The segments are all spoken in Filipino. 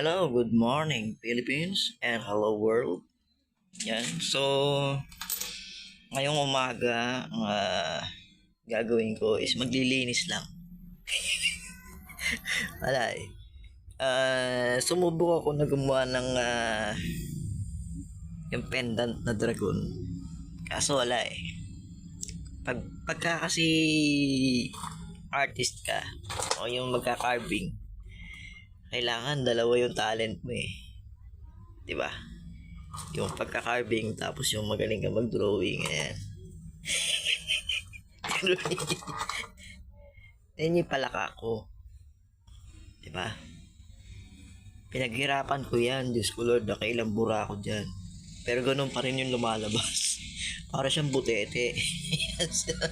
Hello, good morning Philippines and hello world. Yan. So, ngayong umaga, ang ah, gagawin ko is maglilinis lang. Wala eh. Ah, sumubok ako na gumawa ng ah, yung pendant na dragon. Kaso wala eh. Pag, pagka kasi artist ka o yung magka-carving, kailangan dalawa yung talent mo eh. 'Di ba? Yung pagka-carving tapos yung magaling ka mag-drawing ayan. Yan yung palaka ko. 'Di ba? Pinaghirapan ko yan. Diyos ko Lord, nakailang bura ako dyan. Pero ganun pa rin yung lumalabas. Para siyang butete. Siya.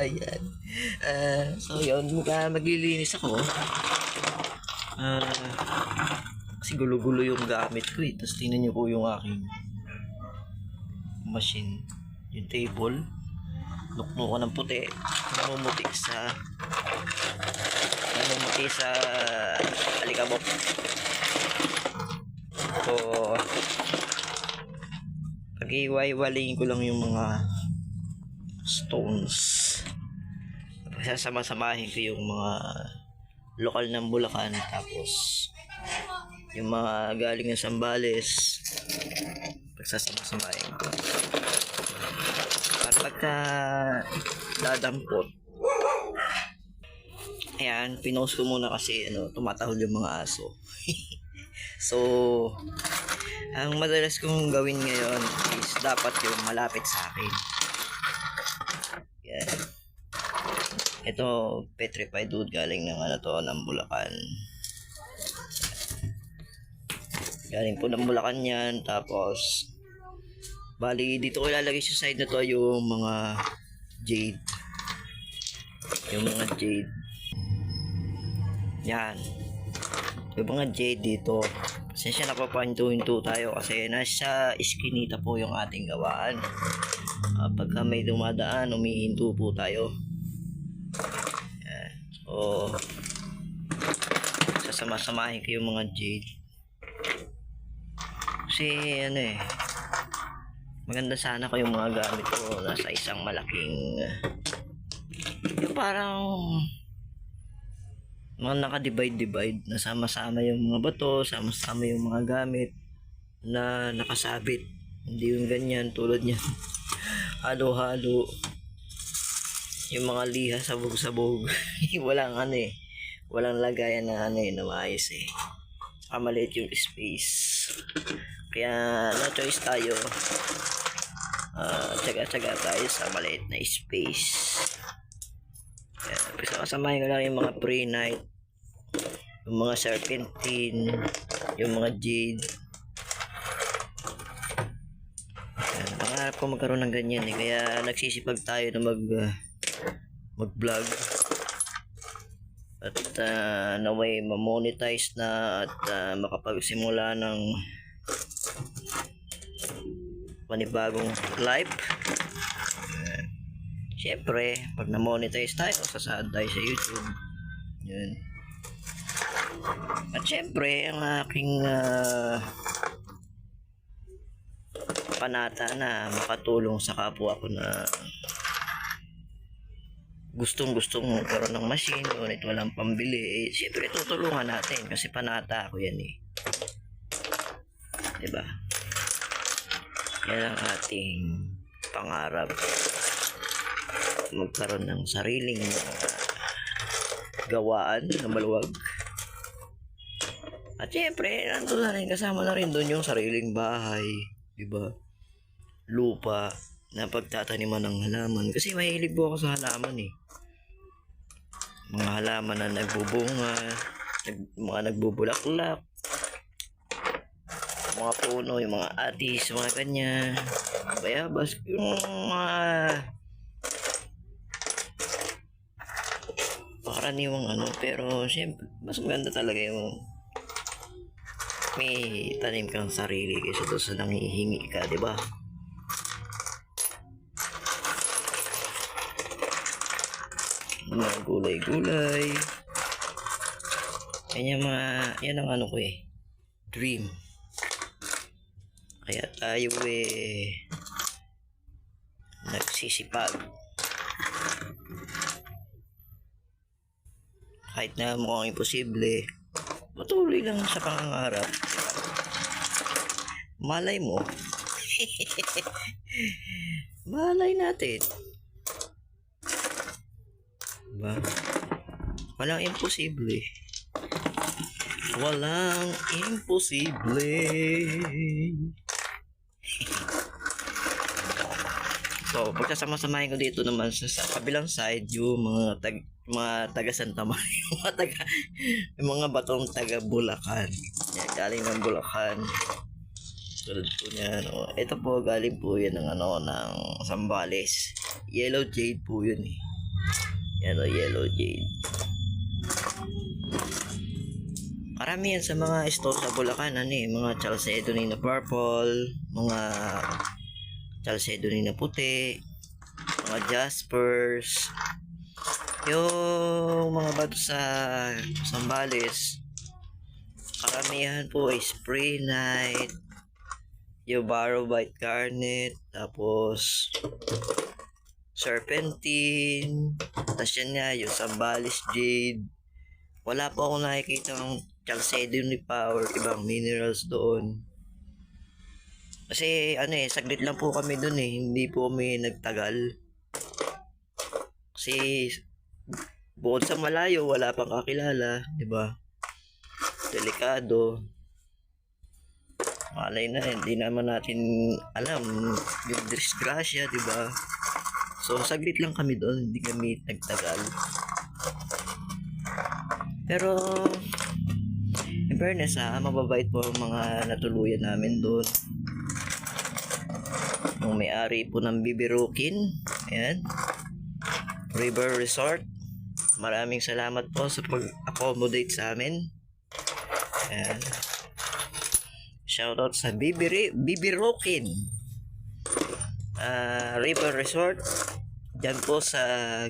Ayan. Ah, so yun, mukha maglilinis ako. Ah, kasi gulo-gulo yung gamit ko eh. Tapos tingnan niyo po yung aking machine. Yung table. Nuknukan ng puti. Namumuti sa namumuti sa alikabok. So, pag-iwaiwalayin ko lang yung mga stones. Sasama-samahin ko yung mga lokal ng Bulacan tapos yung mga galing ng Sambales pagsasama-samahin ko. At pagka dadampot Ayan, pinost ko muna kasi ano, tumatahol yung mga aso. so, ang madalas kong gawin ngayon is dapat yung malapit sa akin. Ito, petrified wood galing ng ano to, ng Bulacan. Galing po ng Bulacan yan. Tapos, bali, dito ko ilalagay sa side na to yung mga jade. Yung mga jade. Yan. Yung mga jade dito. Pasensya na papantuhin-to tayo kasi nasa iskinita po yung ating gawaan. Ah, pagka may dumadaan, umihinto po tayo. So, sasama-samahin ko yung mga jade. Kasi ano eh, maganda sana ko yung mga gamit ko nasa isang malaking yung parang mga naka-divide-divide na sama-sama yung mga bato, sama-sama yung mga gamit na nakasabit. Hindi yung ganyan tulad niya. Halo-halo. Yung mga liha sabog-sabog. walang ano eh. Walang lagayan na ano eh, na maayos eh. Saka maliit yung space. Kaya no choice tayo. Ah, tsaga-tsaga tayo sa maliit na space. Kaya, kasamahin ko lang yung mga pre-night, yung mga serpentine, yung mga jade. Yan, pangarap ko magkaroon ng ganyan eh. Kaya nagsisipag tayo na mag ah, mag-vlog. At uh, naway ma-monetize na at ah, makapagsimula ng panibagong life. Siyempre, pag na-monetize tayo, sasahad tayo sa YouTube. Yun. At siyempre, ang aking ah, panata na makatulong sa kapwa ko na gustong gustong magkaroon ng machine ngunit walang pambili eh, siyempre tutulungan natin kasi panata ako yan eh diba yan ang ating pangarap magkaroon ng sariling uh, gawaan na maluwag. At syempre, nandun na rin, kasama na rin doon yung sariling bahay, di ba? Lupa, na pagtataniman ng halaman. Kasi mahilig po ako sa halaman eh. Mga halaman na nagbubunga, nag, mga nagbubulaklak, mga puno, yung mga atis, mga kanya, bayabas, yung mga karaniwang ano pero siyempre mas maganda talaga yung may tanim kang sarili kaysa doon sa nangihingi ka di ba mga gulay-gulay Yan yung mga, yan ang ano ko eh. Dream. Kaya tayo eh, nagsisipag. Kahit na mukhang imposible, patuloy lang sa pangangarap. Malay mo. Malay natin. Diba? Walang imposible. Walang imposible. so, pagkasama-samahin ko dito naman sa, sa kabilang side yung mga tag mga taga Santa Maria, mga taga yung mga batong taga Bulacan. Yan, galing ng Bulacan. Tulad po niya, no. Ito po, galing po yan ng ano, ng Sambales. Yellow Jade po yun eh. Yan o, Yellow Jade. Karamihan sa mga store sa Bulacan, ano eh, mga Chalcedony na purple, mga Chalcedony na puti, mga Jaspers, yung mga bato sa Sambales, karamihan po ay Spray Night, yung Barrow White Garnet, tapos Serpentine, tapos yan nga, yung Sambales Jade, wala po ako nakikita ng Chalcedony or ibang minerals doon. Kasi ano eh, saglit lang po kami doon eh, hindi po kami nagtagal. Kasi bukod sa malayo, wala pang kakilala, di ba? Delikado. Malay na, hindi naman natin alam yung disgrasya, di ba? So, saglit lang kami doon, hindi kami nagtagal. Pero, in fairness ha, mababait po ang mga natuluyan namin doon. Yung may-ari po ng Bibirukin, ayan, River Resort. Maraming salamat po sa pag-accommodate sa amin. Ayan. Shoutout sa Bibiri, Bibirukin. Ah, River Resort. Diyan po sa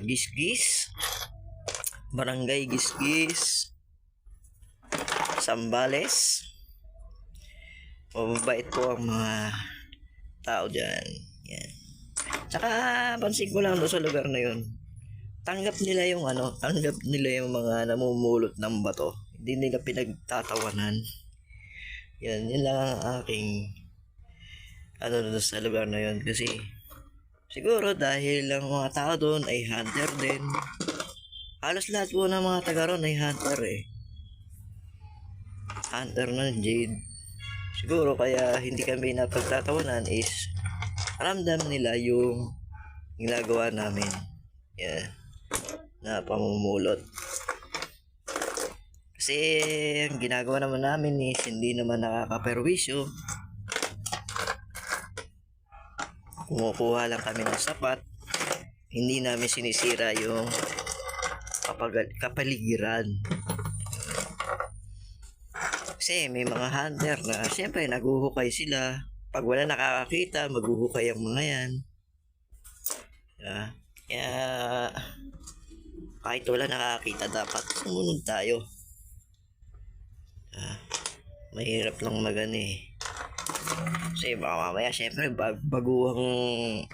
Gisgis. Barangay Gisgis. Sambales. Mababait po ang mga tao dyan. Yan. Tsaka, pansin ko lang doon sa lugar na yun. Tanggap nila yung ano, tanggap nila yung mga namumulot ng bato. Hindi nila pinagtatawanan. Yan, yun lang ang aking ano doon sa lugar na yun. Kasi, siguro dahil ang mga tao doon ay hunter din. Halos lahat po ng mga taga ron ay hunter eh. Hunter ng Jade. Siguro kaya hindi kami napagtatawanan is ramdam nila yung ginagawa namin. Yeah. Na pamumulot. Kasi ang ginagawa naman namin is hindi naman nakakaperwisyo. Kumukuha lang kami ng sapat. Hindi namin sinisira yung kapag kapaligiran. Kasi may mga hunter na siyempre naguhukay sila. Pag wala nakakakita, maghuhukay ang mga yan. Yeah. Kaya kahit wala nakakita, dapat sumunod tayo. Ah, mahirap lang magano eh. Kasi baka mamaya, syempre, bag baguhang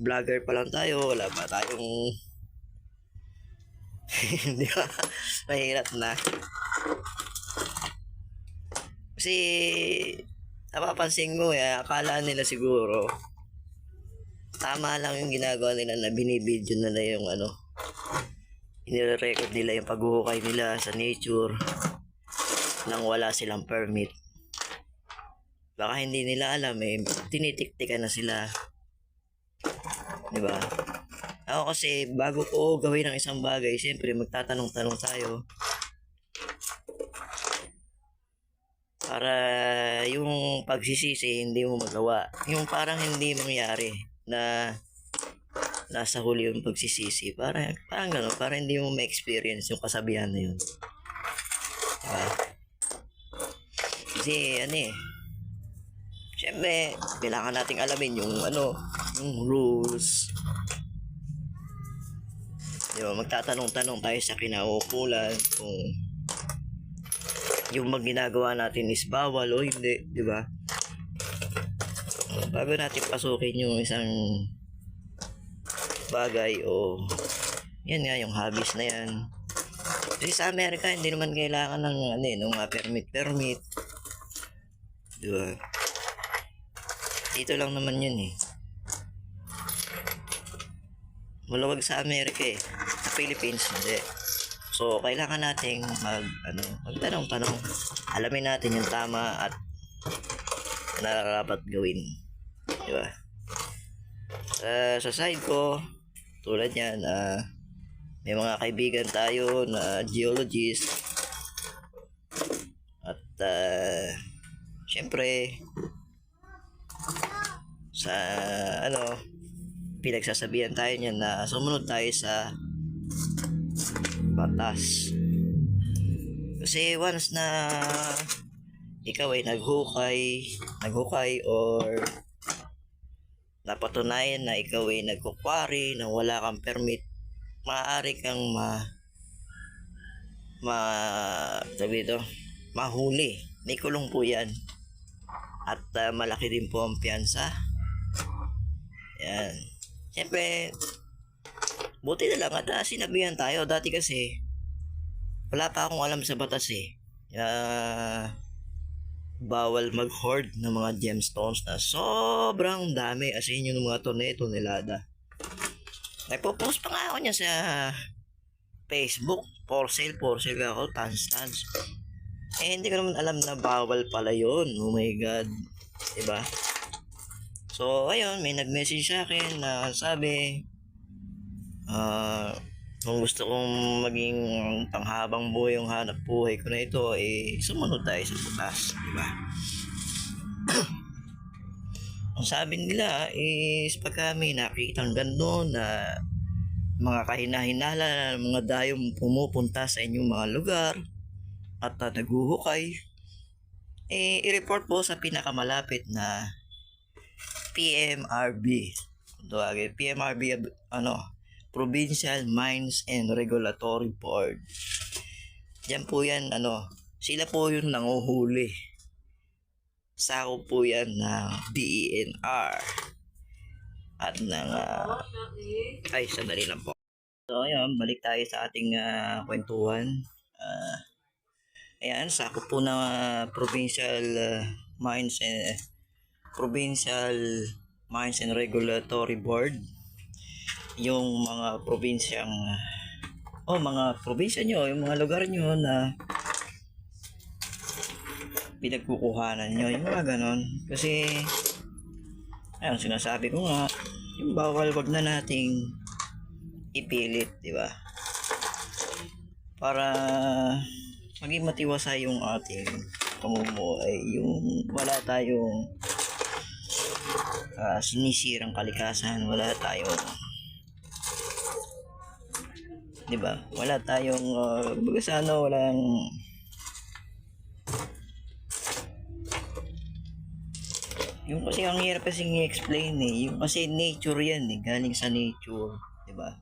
vlogger pa lang tayo. Wala pa tayong... Hindi ba? Mahirap na. Kasi, napapansin ko eh, akala nila siguro, tama lang yung ginagawa nila na binibidyo nila yung ano, inire-record nila yung paghuhukay nila sa nature nang wala silang permit. Baka hindi nila alam eh, tinitiktikan na sila. Di ba? Ako kasi, bago ko gawin ang isang bagay, siyempre magtatanong-tanong tayo. Para yung pagsisisi, hindi mo magawa. Yung parang hindi mangyari na nasa huli yung pagsisisi. Parang, parang gano'n, parang hindi mo ma-experience yung kasabihan na yun. Diba? Kasi, ano eh, Siyempre, kailangan nating alamin yung ano, yung rules. Di ba, magtatanong-tanong tayo sa kinaukulan kung yung mag ginagawa natin is bawal o hindi, di ba? Bago natin pasukin yung isang bagay o yan nga yung hobbies na yan. Kasi sa Amerika hindi naman kailangan ng ano eh, ng mga permit permit. Di ba? Dito lang naman yun eh. Malawag sa Amerika eh. Sa Philippines hindi. So, kailangan nating mag, ano, magtanong-tanong. Alamin natin yung tama at nararapat gawin. Di ba? Sa, sa side ko, tulad yan, ah, may mga kaibigan tayo na geologist. At, ah, syempre, sa, ano, pinagsasabihan tayo niyan na sumunod tayo sa batas. Kasi once na ikaw ay naghukay, naghukay or napatunayan na ikaw ay nagkukwari na wala kang permit, maaari kang ma ma sabi ito, mahuli. May kulong po yan. At ah, malaki din po ang piyansa. Yan. Siyempre, buti na lang at ah, sinabihan tayo. Dati kasi, wala pa akong alam sa batas eh. Ah, bawal mag-hoard ng mga gemstones na sobrang dami. As in yung mga tonne, tonelada. Nagpo-post pa nga ako niya sa Facebook. For sale, for sale ako. Tans, tans. Eh, hindi ko naman alam na bawal pala yun. Oh my God. Diba? So, ayun, may nag-message sa akin na sabi, ah, kung gusto kong maging panghabang buhay yung hanap buhay ko na ito, eh, sumunod tayo sa butas, di ba? Ang sabi nila is pagka may nakitang gano'n na mga kahinahinala na mga dayong pumupunta sa inyong mga lugar at uh, naguhukay, eh, i-report po sa pinakamalapit na PMRB. Tawagin, PMRB, ano, Provincial Mines and Regulatory Board. Diyan po yan, ano, sila po yung nanguhuli. Sako po yan ng DENR. At ng, ah, ay, sandali lang po. So, ayun, balik tayo sa ating ah, kwentuhan. Ah, ayan, sako po ng ah, Provincial ah, Mines and Provincial Mines and Regulatory Board. Yung mga probinsyang oh mga probinsya nyo yung mga lugar nyo na pinagkukuhanan nyo yung mga ganon. Kasi ayun sinasabi ko nga yung bawal wag na nating ipilit di ba? Para maging matiwasay yung ating pamumuhay yung wala tayong ah, sinisirang kalikasan wala tayong 'di ba? Wala tayong uh, baga sa ano, walang yung kasi ang hirap kasi i-explain eh. Yung kasi nature yan eh. Galing sa nature. 'di ba?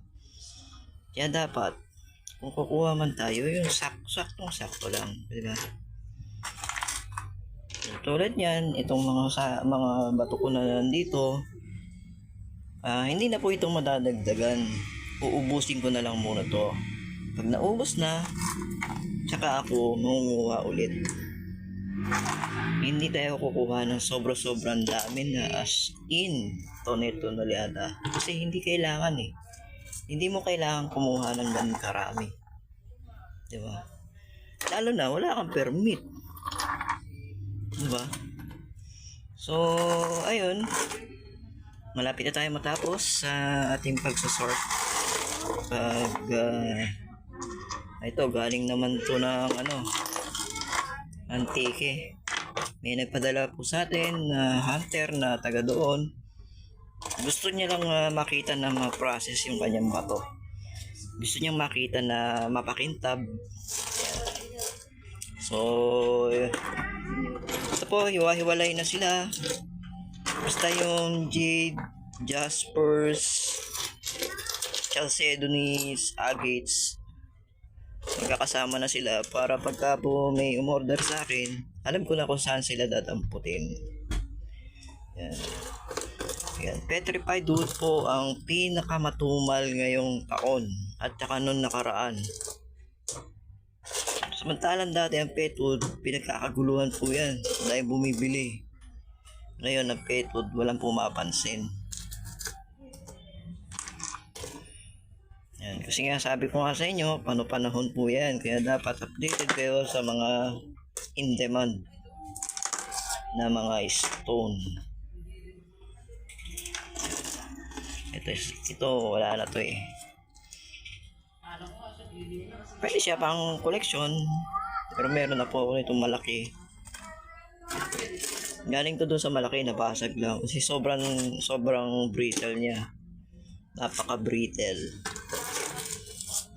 Kaya dapat, kung kukuha man tayo, yung sak saktong sakto lang. 'di ba? Tulad niyan, itong mga sa, mga bato ko na nandito, ah hindi na po itong madadagdagan uubusin ko na lang muna to. Pag naubos na, tsaka ako mangunguha ulit. Hindi tayo kukuha ng sobra-sobrang dami na as in toneto na liada. Kasi hindi kailangan eh. Hindi mo kailangan kumuha ng ganun karami. Di ba? Lalo na, wala kang permit. Di ba? So, ayun. Malapit na tayo matapos sa ating pagsasort. Pag uh, ito galing naman to ng ano antike may nagpadala po sa atin na hunter na taga doon. Gusto niya lang uh, makita na ma-process yung kanyang bato. Gusto niya makita na mapakintab. So ito po hiwa-hiwalay na sila basta yung jade jaspers Chalcedonies, agates, magkakasama na sila para pagka po may umorder sa akin, alam ko na kung saan sila datamputin. Yan. Yan. Petrified wood po ang pinakamatumal ngayong taon at saka nung nakaraan. Samantalang dati ang pet wood, pinagkakaguluhan po yan dahil bumibili. Ngayon ang pet wood, walang pumapansin. Yan. Kasi nga sabi ko nga sa inyo, paano panahon po yan. Kaya dapat updated kayo sa mga in demand na mga stone. Ito, ito wala na to eh. Pwede siya pang collection. Pero meron na po ako nitong malaki. Galing to doon sa malaki, nabasag lang. Kasi sobrang, sobrang brittle niya. Napaka brittle.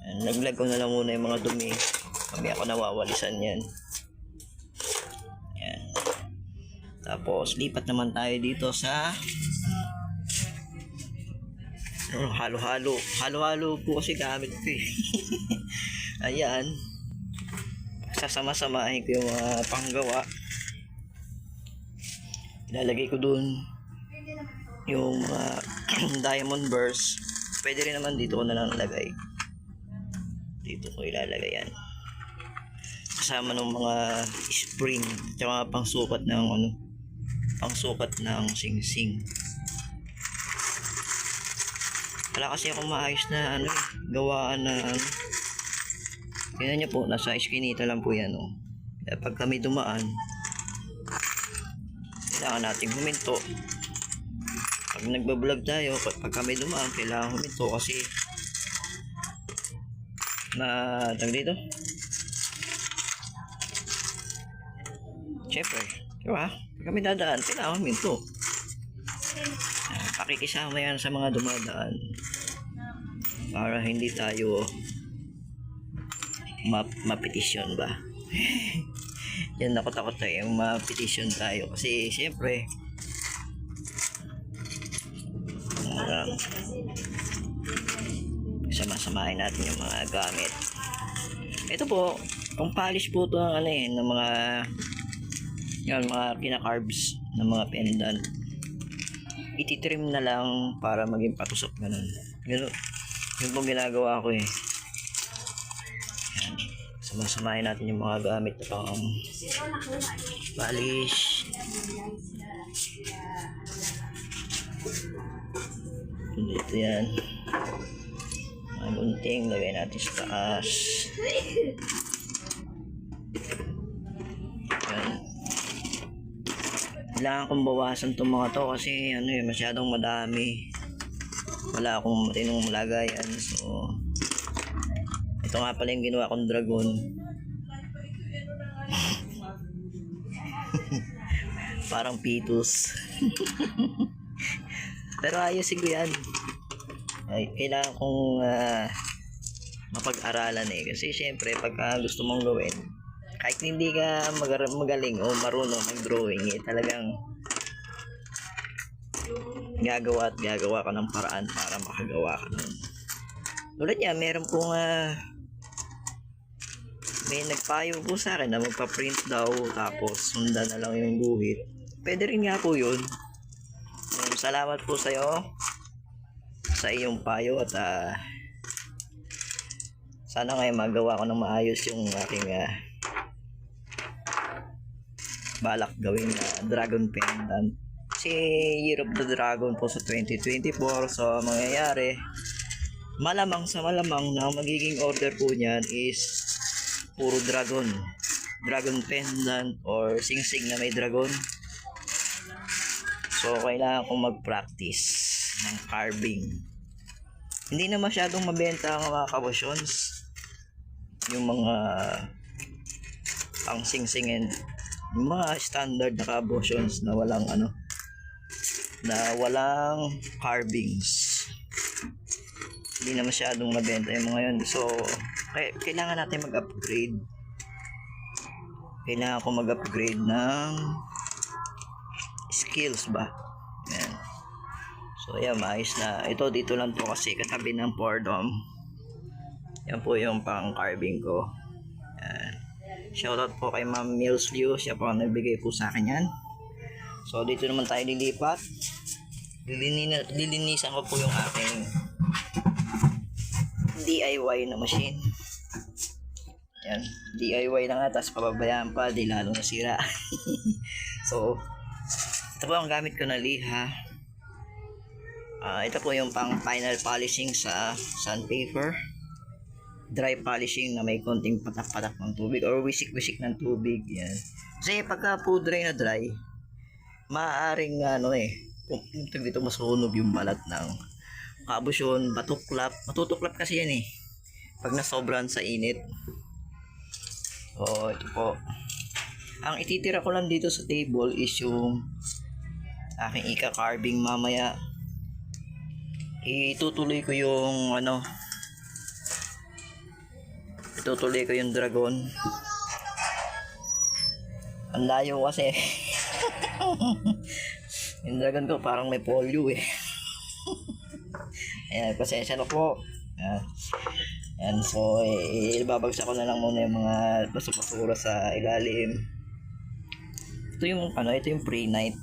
Ayan, Naglag ko na lang muna yung mga dumi. Kami ako nawawalisan yan. Ayan. Tapos, lipat naman tayo dito sa Oh, halo-halo. Halo-halo po kasi gamit ko eh. Ayan. Sasama-samahin ko yung mga panggawa. Ilalagay ko dun yung mga diamond burst. Pwede rin naman dito ko na lang lagay. Dito ko ilalagay yan. Kasama ng mga spring. Tsaka pangsukat ng ano. Pangsukat ng sing-sing. Wala kasi ako maayos na ano eh, gawaan na ano. Tingnan niyo po, nasa iskinita lang po yan oh. Kaya pag kami dumaan, kailangan nating huminto. Pag nagbablog tayo, pag, kami dumaan, kailangan huminto kasi na tag dito. Siyempre, di ba? Pag kami dadaan, kailangan huminto. Pakikisama yan sa mga dumadaan para hindi tayo map mapetisyon ba yan ako takot tayo mapetisyon tayo kasi siyempre uh, sama-samahin natin yung mga gamit ito po kung polish po to ang ano eh ng mga yan mga kina-carbs ng mga pendant ititrim na lang para maging patusok ganun. Ganun. Yun pong ginagawa ko eh. Yan. Samasamahin natin yung mga gamit na pang polish. Dito yan. Mga gunting, lagay natin sa taas. Kailangan kong bawasan itong mga to kasi ano eh, masyadong madami. Wala akong matinong lagayan. So, ito nga pala yung ginawa kong dragon. Parang pitus. Pero ayusin ko yan. Ay, kailangan kong ah, mapag-aralan eh. Kasi syempre, pagka gusto mong gawin, kahit hindi ka magar- magaling o marunong mag-drawing, eh, talagang gagawa at gagawa ka ng paraan para makagawa ka nun. Tulad niya, meron pong ah, may nagpayo po sa akin na magpa-print daw tapos sundan na lang yung guhit. Pwede rin nga po yun. Um, salamat po sa'yo sa iyong payo at ah, sana ngayon magawa ko ng maayos yung aking ah, balak gawin na dragon pendant. Kasi Year of the Dragon po sa 2024 so ang mangyayari malamang sa malamang na magiging order po niyan is puro dragon. Dragon pendant or sing-sing na may dragon. So kailangan kong mag-practice ng carving. Hindi na masyadong mabenta ang mga kabosyons. Yung mga pang sing-singin mga standard na kabosyons na walang ano na walang carvings hindi na masyadong mabenta yung mga yun so kaya, kailangan natin mag-upgrade kailangan ko mag-upgrade ng skills ba yan so yan maayos na ito dito lang to kasi katabi ng Pordom Yan po yung pang carving ko. Yan. Shoutout po kay Ma'am Mills Liu. Siya po ang nagbigay po sa akin yan. So, dito naman tayo lilipat. Lilinin, lilinisan ko po yung aking DIY na machine. Yan. DIY na nga, tapos pababayaan pa, di lalo nasira. so, ito po ang gamit ko na liha. Ah, ito po yung pang final polishing sa sandpaper. Dry polishing na may konting patak-patak ng tubig or wisik-wisik ng tubig. Yan. Kasi pagka po dry na dry, maaaring ano eh, tawag dito masunog yung balat ng kabusyon, batuklap. Matutuklap kasi yan eh. Pag nasobran sa init. So, ito po. Ang ititira ko lang dito sa table is yung aking ika-carving mamaya. Itutuloy ko yung ano, itutuloy ko yung dragon. Ang layo kasi. yung dragon ko parang may polio eh. Ayan, pasensya na po. Ayan. Ayan, so, eh, ibabagsak ko na lang muna yung mga basura sa ilalim. Ito yung, ano, ito yung pre-night.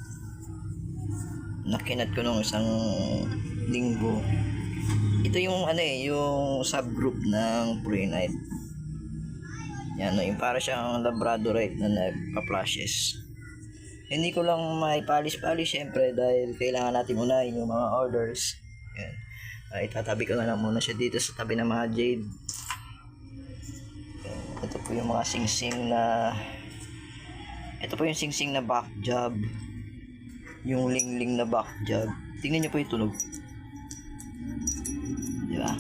Nakinat ko nung isang linggo. Ito yung, ano eh, yung subgroup ng pre-night. Yan, no, yung para siyang labradorite na nagpa-flashes. Hindi ko lang may polish-polish syempre dahil kailangan natin unahin yung mga orders. Yan. Ay, tatabi ko na lang muna siya dito sa tabi ng mga jade. Yan. Ito po yung mga sing-sing na ito po yung sing-sing na back job. Yung ling-ling na back job. Tingnan niyo po yung tunog. Di ba?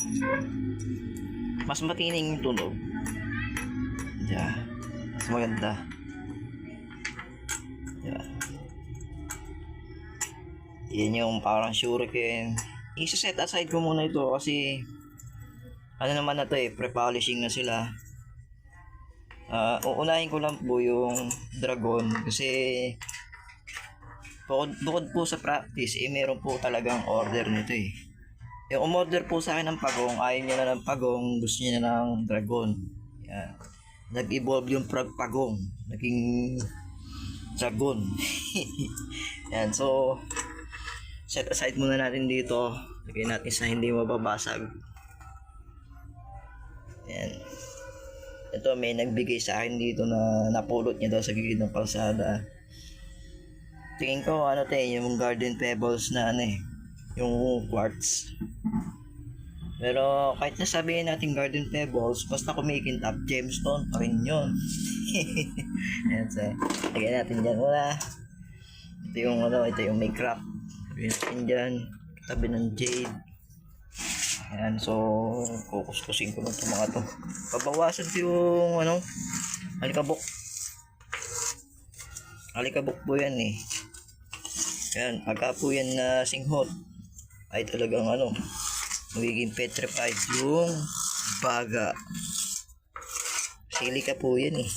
Mas matining yung tunog. Ba? Mas maganda. Di ba? Yan yung parang shuriken. Isa-set aside ko muna ito kasi ano naman na to eh, pre-polishing na sila. Ah, uunahin ko lang po yung dragon kasi bukod, bukod po sa practice, eh meron po talagang order nito eh. Yung umorder po sa akin ng pagong, ayaw niya na ng pagong, gusto niya na ng dragon. Yan. Nag-evolve yung pagong, naging dragon. Yan, so set aside muna natin dito. Lagay natin sa hindi mababasag. Yan. Ito may nagbigay sa akin dito na napulot niya daw sa gilid ng kalsada. Tingin ko ano te, yung garden pebbles na ano eh, yung quartz. Pero kahit na sabihin natin garden pebbles, basta kumikintap, gemstone pa rin yun. Ayan, so, lagyan natin dyan muna. Ito yung ano, ito yung may crack. Lagyan natin dyan, katabi ng jade. Ayan, so, kukuskusin ko lang itong mga to. Pabawasan ko yung, ano, alikabok. Alikabok po yan eh. Ayan, pagka po yan na singhot, ay talagang ano, magiging petrified yung baga. Silika po yan eh.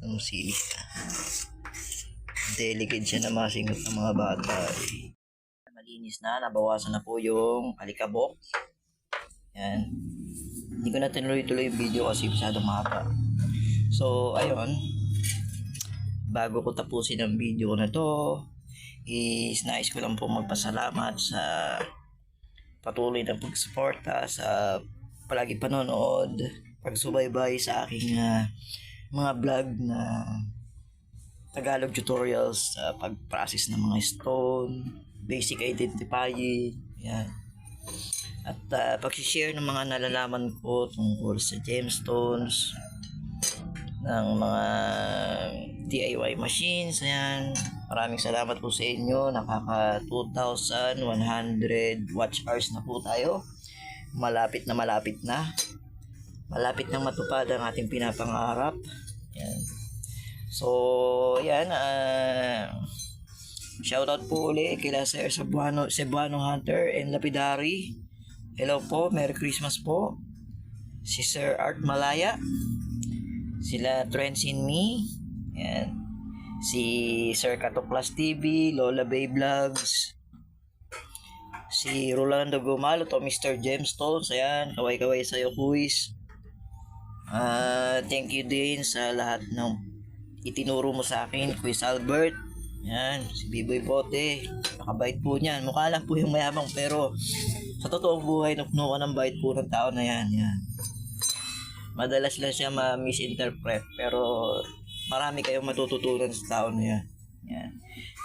Anong silika? Delicate siya na masinghot ng mga bata eh. Malinis na, nabawasan na po yung alikabok. Yan. Hindi ko na tinuloy-tuloy yung video kasi masyadong mahaba. So, ayun. Bago ko tapusin ang video na to, is nais ko lang po magpasalamat sa patuloy na pagsuporta sa palagi panonood, pagsubaybay sa aking ah, mga vlog na Tagalog tutorials sa pag-process ng mga stone, basic identifying, yan. At uh, pag-share ng mga nalalaman ko tungkol sa gemstones, ng mga DIY machines, ayan. Maraming salamat po sa inyo. Nakaka 2,100 watch hours na po tayo. Malapit na malapit na. Malapit na matupad ang ating pinapangarap. Yan. So, yan. Uh, shoutout po uli kila Sir Cebuano, Cebuano Hunter and Lapidary. Hello po. Merry Christmas po. Si Sir Art Malaya. Sila Trends in Me. Yan. Si Sir Katoklas TV, Lola Bay Vlogs. Si Rolando Gumalo to Mr. Gemstones. Ayan, kaway-kaway sa'yo, kuis. Ah, thank you din sa lahat ng itinuro mo sa akin, Quiz Albert. Yan, si Biboy Bote. Nakabait po niyan. Mukha lang po yung mayabang pero sa totoong buhay, nukno ng bait po ng tao na yan. Yan. Madalas lang siya ma-misinterpret pero marami kayong matututunan sa tao na yan. Yan.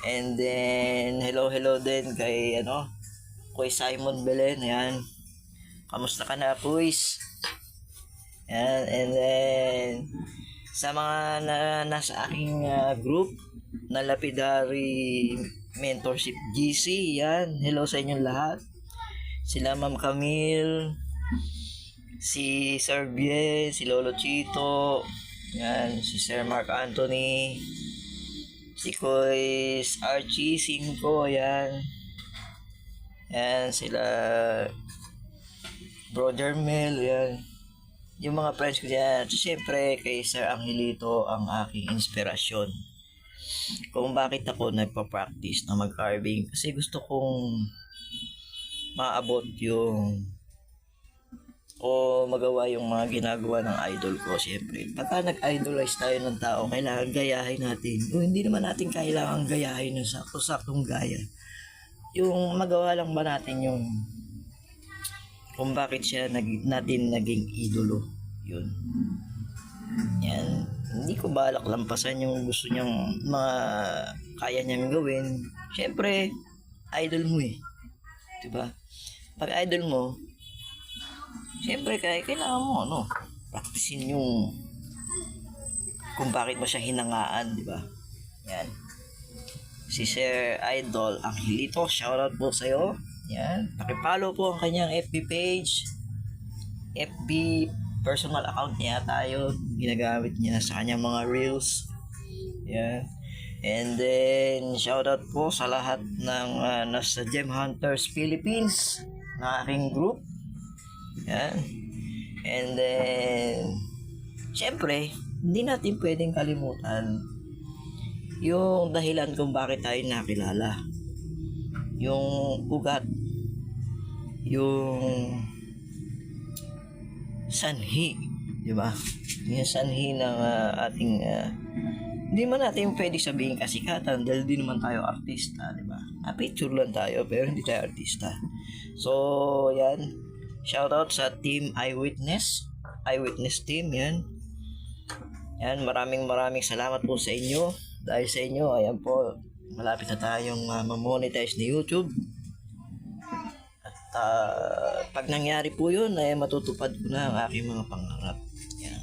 And then, hello, hello din kay, ano, kay Simon Belen. Yan. Kamusta ka na, Kuis? Yan. And then, sa mga na, nasa aking ah, group na Lapidary Mentorship GC, yan. Hello sa inyong lahat. Sila Ma'am Camille, si Sir Bien, si Lolo Chito, yan, si Sir Mark Anthony, si Kois Archie Cinco, yan. Yan, sila Brother Mel, yan. Yung mga friends ko dyan. So, syempre, kay Sir Angelito ang aking inspirasyon. Kung bakit ako nagpa-practice na mag-carving. Kasi gusto kong maabot yung o magawa yung mga ginagawa ng idol ko, syempre. Pagka nag-idolize tayo ng tao, kailangan gayahin natin. O hindi naman natin kailangan gayahin yung sakto-saktong gaya. Yung magawa lang ba natin yung kung bakit siya nag, natin naging idolo. Yun. Yan. Hindi ko balak lampasan yung gusto niyang mga kaya niyang gawin. Syempre, idol mo eh. Diba? Pag idol mo, Siyempre, kaya kailangan mo, ano, practicein yung kung bakit mo siya hinangaan, di ba? Yan. Si Sir Idol Angelito, shoutout po sa'yo. Yan. Pakipollow po ang kanyang FB page. FB personal account niya tayo. Ginagamit niya sa kanyang mga reels. Yan. And then, shoutout po sa lahat ng ah, nasa Gem Hunters Philippines na aking group. Yan. And then, syempre, hindi natin pwedeng kalimutan yung dahilan kung bakit tayo nakilala. Yung ugat. Yung sanhi. Di ba? Yung sanhi ng ah, ating ah, hindi man natin pwede sabihin kasikatan dahil di naman tayo artista, di ba? Ah, picture lang tayo pero hindi tayo artista. So, yan. Shoutout sa Team Eyewitness. Eyewitness Team, yan. Yan, maraming maraming salamat po sa inyo. Dahil sa inyo, ayan po, malapit na tayong uh, mamonetize ni YouTube. At ah, pag nangyari po yun, ay matutupad ko na ang aking mga pangarap. Yan.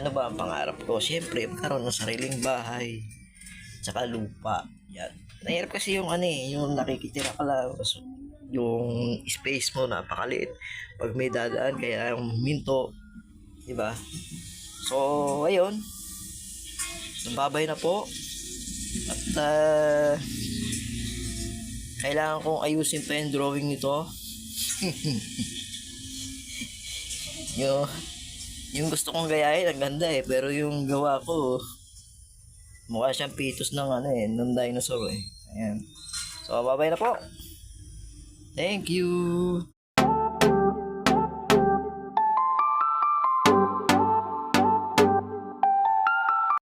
Ano ba ang pangarap ko? Siyempre, magkaroon ng sariling bahay. Tsaka lupa. Yan. Nahirap kasi yung ano eh, yung nakikitira ka lang. Tapos yung space mo napakaliit. Pag may dadaan, kaya yung minto. Diba? So, ayun. Nababay na po. At ah, kailangan kong ayusin pa yung drawing nito. yung, yung gusto kong gayahin, ang ganda eh. Pero yung gawa ko, mukha siyang pitos ng ano eh, ng dinosaur eh. Ayan. So, babay na po. Thank you.